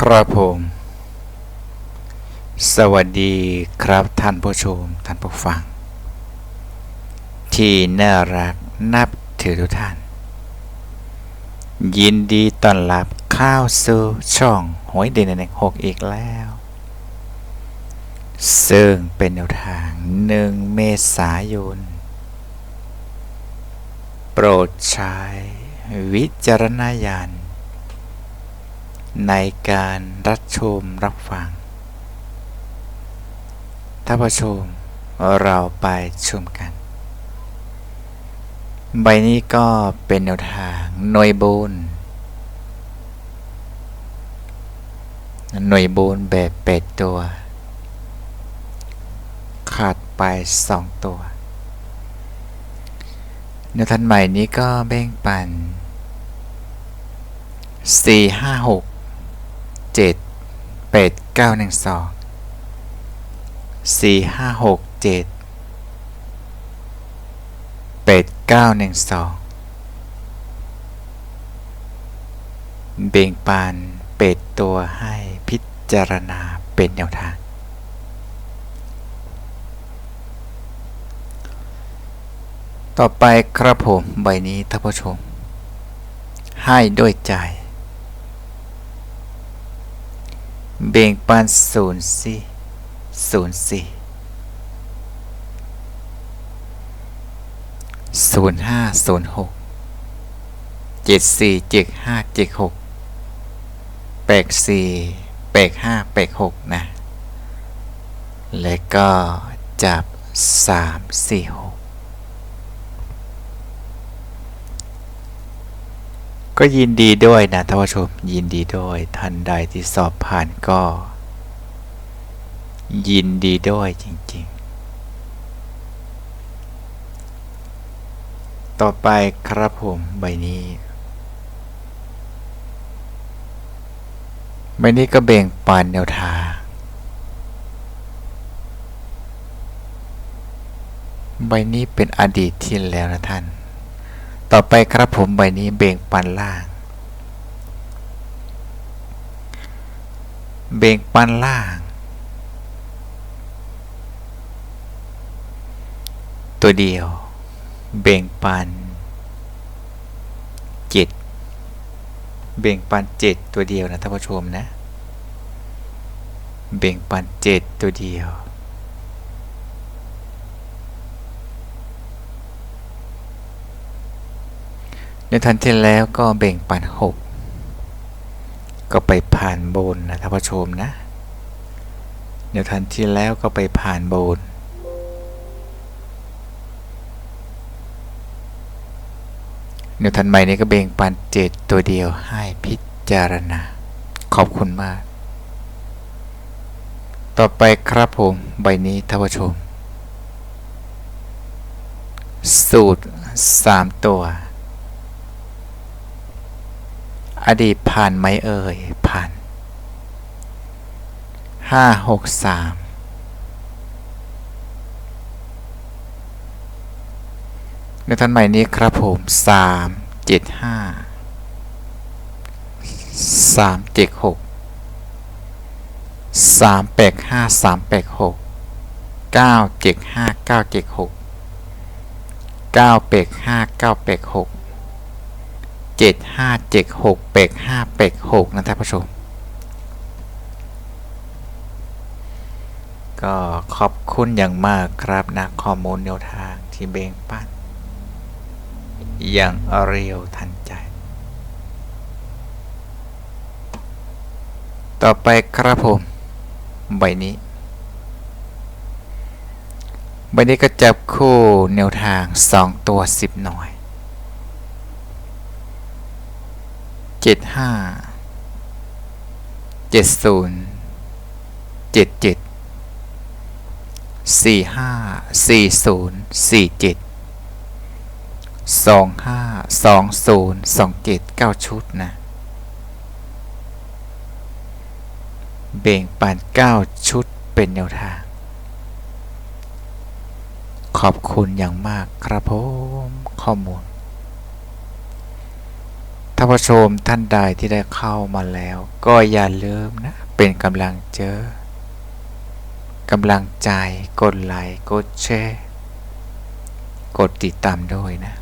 ครับผม สวัสดีครับท่านผู้ชมท่านผู้ฟัง ที่น่ารักนับถือทุกท่าน ยินดีต้อนรับเข้าวสู่ช่องหวยเด่นในหกอีกแล้ว ซึ่งเป็นแนวทางหนึ่งเมษายน โปรดใช้วิจารณญาณ ในการรับชมรับฟังท่านผู้ชมเราไปชมกัน ใบนี้ก็เป็นแนวทางหน่วยบุญหน่วยบุญแบบเป็ดตัว ขาดไปสองตัวแนวทันใหม่นี้ก็แบ่งปันสี่ห้าหก เจ็ดแปดเก้าหนึ่งสองสี่ห้าหกเจ็ดแปดเก้าหนึ่งสองเบ่งปานเป็ดตัวให้พิจารณาเป็นแนวทาง ต่อไปครับผมใบนี้ท่านผู้ชม ให้ด้วยใจ เบ่งปันศูนย์สี่ศูนย์สี่ศูนย์ห้าศูนย์หกเจ็ดสี่เจ็ดห้าเจ็ดหกแปดสี่แปดห้าแปดหกนะ และก็จับสามสี่หก ก็ยินดีด้วยนะท่านผู้ชมยินดีด้วยท่านใดที่สอบผ่านก็ ยินดีด้วยจริง ๆ ต่อไปครับผมใบนี้ใบนี้ก็เบ่งปันแนวทางใบนี้เป็นอดีตที่แล้วนะท่าน ต่อไปครับผมใบนี้เบ่งปันล่าง เบ่งปันล่าง ตัวเดียว เบ่งปันเจ็ดเบ่งปันเจ็ดตัวเดียวนะท่านผู้ชมนะ เบ่งปันเจ็ดตัวเดียว ในทันที่แล้วก็เบ่งปันหกก็ไปผ่านโบนนะท่านผู้ชมนะในทันที่แล้วก็ไปผ่านโบนในทันใหม่นี้ก็เบ่งปันเจ็ดตัวเดียวให้พิจารณา ขอบคุณมาก ต่อไปครับผมใบนี้ท่านผู้ชม สูตรสามตัว อดีตผ่านไหมเอ่ย ผ่านห้าหกสามในทันใหม่นี้ครับผมสามเจ็ดห้าสามเจ็ดหกสามแปดห้าสามแปดหกเก้าเจ็ดห้าเก้าเจ็ดหกเก้าแปดห้าเก้าแปดหก เจ็ดห้าเจ็ดหกเป็กห้าเป็กหกนะท่านผู้ชม ก็ขอบคุณอย่างมากครับนะข้อมูลแนวทางที่เบ่งปั้น อย่างเร็วทันใจ ต่อไปครับผม ใบนี้ใบนี้ก็จับคู่แนวทาง 2 ตัว 10 หน่อย เจ็ดห้าเจ็ดศูนย์เจ็ดเจ็ดสี่ห้าสี่ศูนย์สี่เจ็ดสองห้าสองศูนย์สองเจ็ดเก้าชุดนะ เบ่งปันเก้าชุดเป็นแนวทาง ขอบคุณอย่างมากครับผมข้อมูลาท่านผู้ชมท่านใดที่ได้เข้ามาแล้ว ก็อย่าลืมนะ เป็นกำลังเจอกำลังใจ กดไลค์กดแชร์กดติดตามด้วยนะ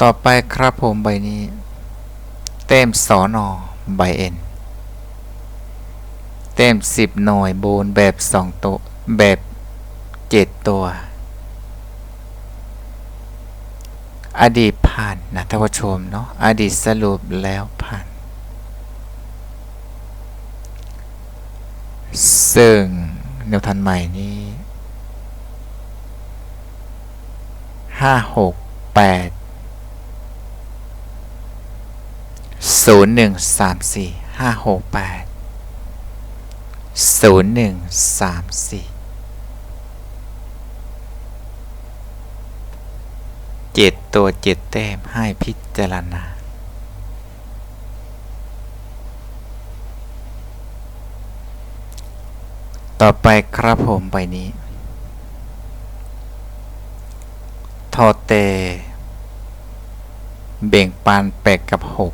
ต่อไปครับผมใบนี้ เต็มสอนอใบเอ็นเต็มสิบหน่วยโบนแบบสองตัว แบบเจ็ดตัว อดีตผ่านนะท่านผู้ชมเนาะอดีตสรุปแล้วผ่าน ซึ่งแนวทันใหม่นี้ห้าหกแปดศูนย์หนึ่งสามสี่ห้าหกแปดศูนย์หนึ่งสามสี่เจ็ด ตัวเจ็ดแต้มให้พิจารณาต่อไปครับผมใบนี้ ทอเต เบ่งปานแปดกับหก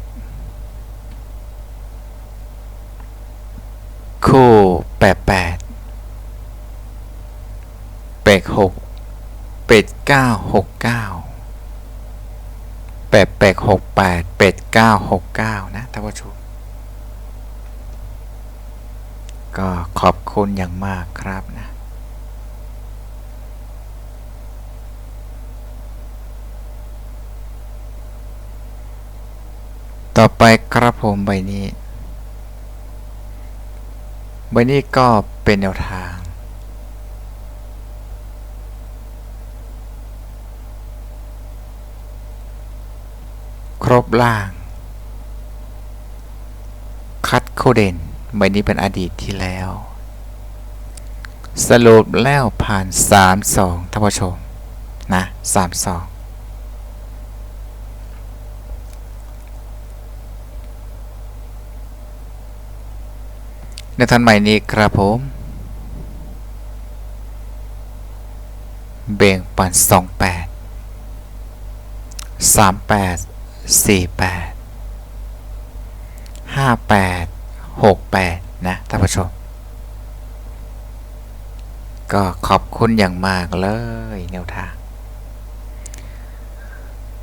คู่แปดแปดแปดหกเป็ดเก้าหกเก้า ดแปดหกแปดเป็ดเก้าหกเก้านะท่านผู้ชมก็ขอบคุณอย่างมากครับนะต่อไปครับผมใบนี้ ใบนี้ก็เป็นแนวทาง ครบล่าง คัดโคเดนใบนี้เป็นอดีตที่แล้ว สรุปแล้วผ่าน 3 2ท่านผู้ชม นะ 3 2ในทันใหม่นี้ครับผม เบ่งปัน28 38 48 58 68 นะท่านผู้ชม ก็ขอบคุณอย่างมากเลยแนวทาง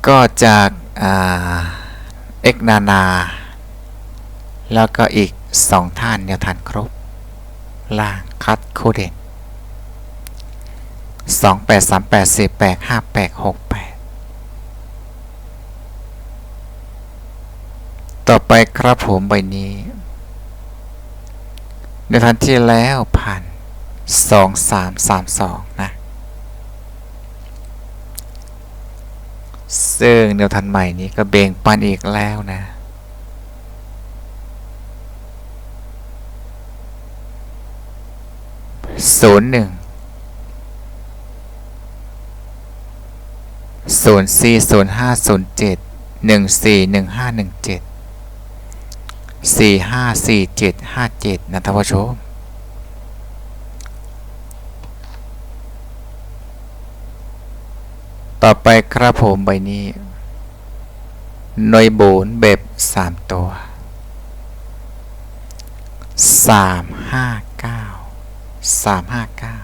ก็จากเอ็กนานา แล้วก็อีกสองท่านแนวทางครบ ล่างคัดโคเด่น2 8 3 8 4 8 5 8 6 ต่อไปครับผมใบนี้ในทันที่แล้วผ่านสองสามสามสองนะ ซึ่งแนวทันใหม่นี้ก็เบ่งปันอีกแล้วนะ ศูนย์หนึ่ง ศูนย์สี่ศูนย์ห้าศูนย์เจ็ด หนึ่งสี่หนึ่งห้าหนึ่งเจ็ด สี่ห้าสี่เจ็ดห้าเจ็ดนะท่านผู้ชมต่อไปครับผมใบนี้หน่วยโบนแบบสามตัวสามห้าเก้าสามห้าเก้า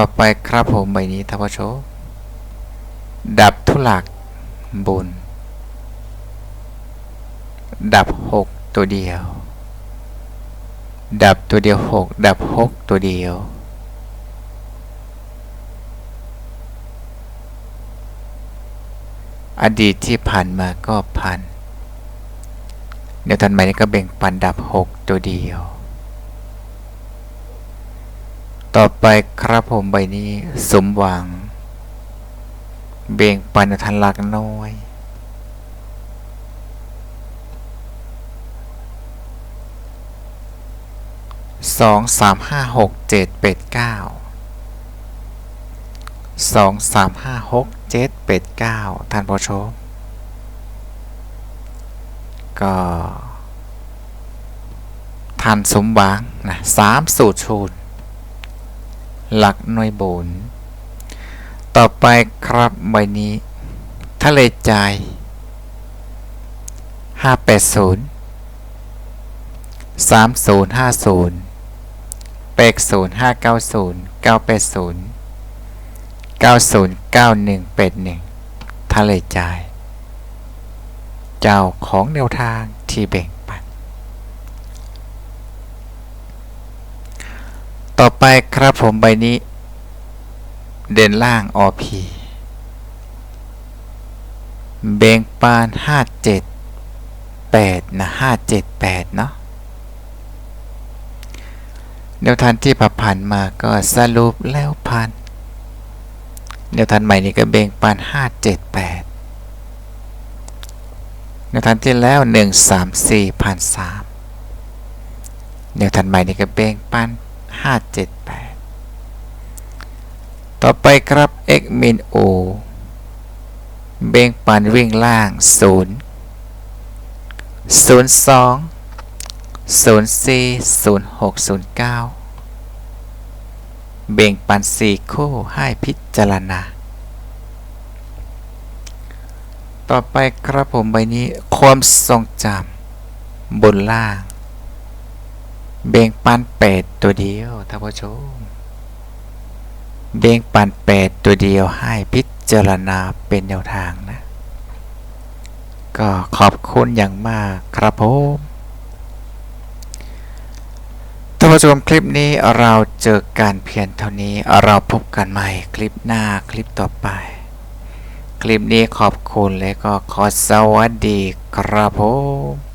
ต่อไปครับผมใบนี้ท่านผู้ชมดับทุลักบน ดับหกตัวเดียว ดับตัวเดียวหกดับหกตัวเดียว อดีตที่ผ่านมาก็พันเดี๋ยวทันใหม่นี้ก็แบ่งปันดับหกตัวเดียว ต่อไปครับผมใบนี้สมหวัง เบ่งปันทันหลักน้อยสองสามห้าหกเจ็ดเป็ดเก้าสองสามห้าหกเจ็ดเป็ดเก้าท่านผู้ชมก็ทันสมหวังนะสามสูตรชูน หลักหน่วยบน ต่อไปครับใบนี้ ทะเลใจห้าแปดศูนย์สามศูนย์ห้าศูนย์แปดศูนย์ห้าเก้าศูนย์เก้าแปดศูนย์เก้าศูนย์เก้าหนึ่งแปดหนึ่งทะเลใจ เจ้าของแนวทางที่แบ่งปัน ต่อไปครับผมใบนี้ เด่นล่างอพีเบงปานห้าเจ็ดแปดนะห้าเจ็ดแปดเนาะแนวทางที่ผ่านมาก็สรุปแล้วพันแนวทางใหม่นี้ก็เบงปานห้าเจ็ดแปดแนวทางที่แล้วหนึ่งสามสี่พันสามแนวทางใหม่นี้ก็เบงปานาเจ็ดแปดต่อไปครับ x min o เบ่งปันวิ่งล่าง 0 0 2 0 4 0 6 0 9 เบ่งปัน 4 คู่ให้พิจารณา ต่อไปครับผมใบนี้ความทรงจำบนล่าง เบ่งปัน8ตัวเดียวท่านผู้ชมเบ่งปัน8ตัวเดียวให้พิจารณาเป็นแนวทางนะ ก็ขอบคุณอย่างมากครับผมท่านผู้ชมคลิปนี้เราเจอกันเพียงเท่านี้เราพบกันใหม่คลิปหน้าคลิปต่อไป คลิปนี้ขอบคุณและก็ขอสวัสดีครับผม